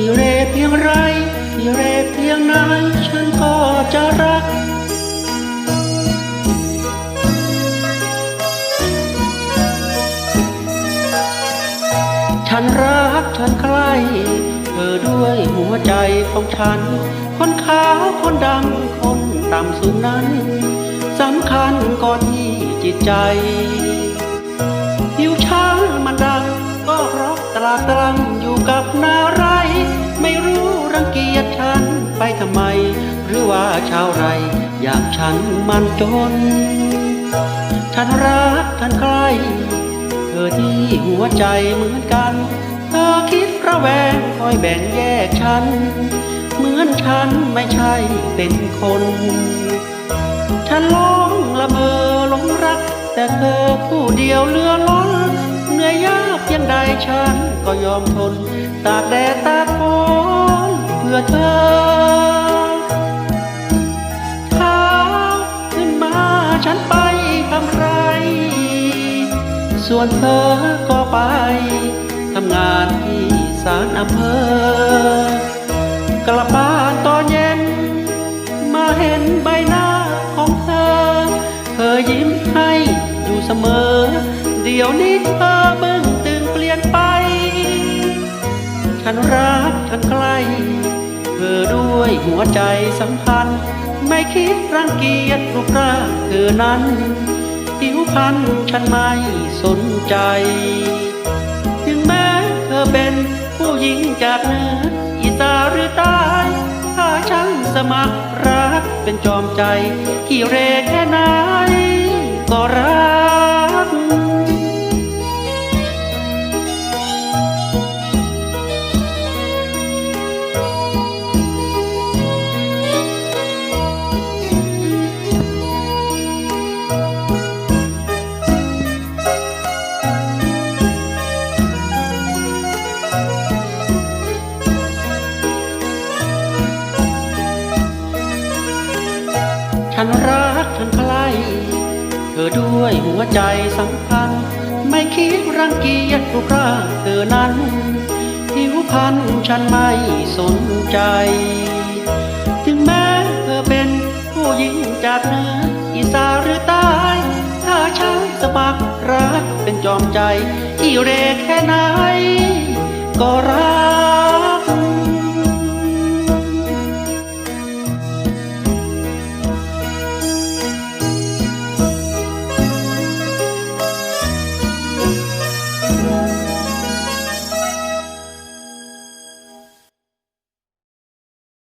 ี่เรเพียงไรที่เรเพียงไหนฉันก็จะรักฉันรักฉันใครเธอด้วยหัวใจของฉัน คนขาวคนดำคนต่ำสูงนั้นสำคัญก่อนที่จิตใจผิวช้างมันดำก็เพราะตรากตรำอยู่กับ รังเกียจฉันไปทำไม หรือว่าชาวไร อยากฉันมันจน ฉันรักฉันใคร เธอที่หัวใจเหมือนกัน เธอคิดระแวงคอยแบ่งแยกฉัน เหมือนฉันไม่ใช่เป็นคน ฉันร้องละเมอหลงรัก แต่เธอผู้เดียวเรือล้นเหนื่อยยากเพียงใดฉันก็ยอมทน ตากแดดตากฝน พื่อเธอเช้าขึ้นมาฉันไปทำไร ส่วนเธอก็ไปทำงานที่ศาลอำเภอกลับบ้านตอนเย็น มาเห็นใบหน้าของเธอ เธอยิ้มให้อยู่เสมอ เดี๋ยวนี้เธอเบิ่งตึงเปลี่ยนไป ฉันรักฉันใกล้ ด้วยหัวใจสัมพันธ์ไม่คิดรังเกียจรูปร่างเธอนั้นผิวพรรณฉันไม่สนใจ ถึงแม้เธอเป็นผู้หญิงจากเหนืออีสานหรือใต้ถ้าฉันสมัครรักเป็นจอมใจ กี่เรแค่ไหน ฉันรักฉันใครเธอด้วยหัวใจสัมพันธ์ไม่คิดรังเกียจรูปร่างเธอนั้นผิวพรรณฉันไม่สนใจ ถึงแม้เธอเป็นผู้หญิงจากเหนืออีสานหรือใต้ถ้าฉันสมัครรักเป็นจอมใจ ที่เรแค่ไหนก็รัก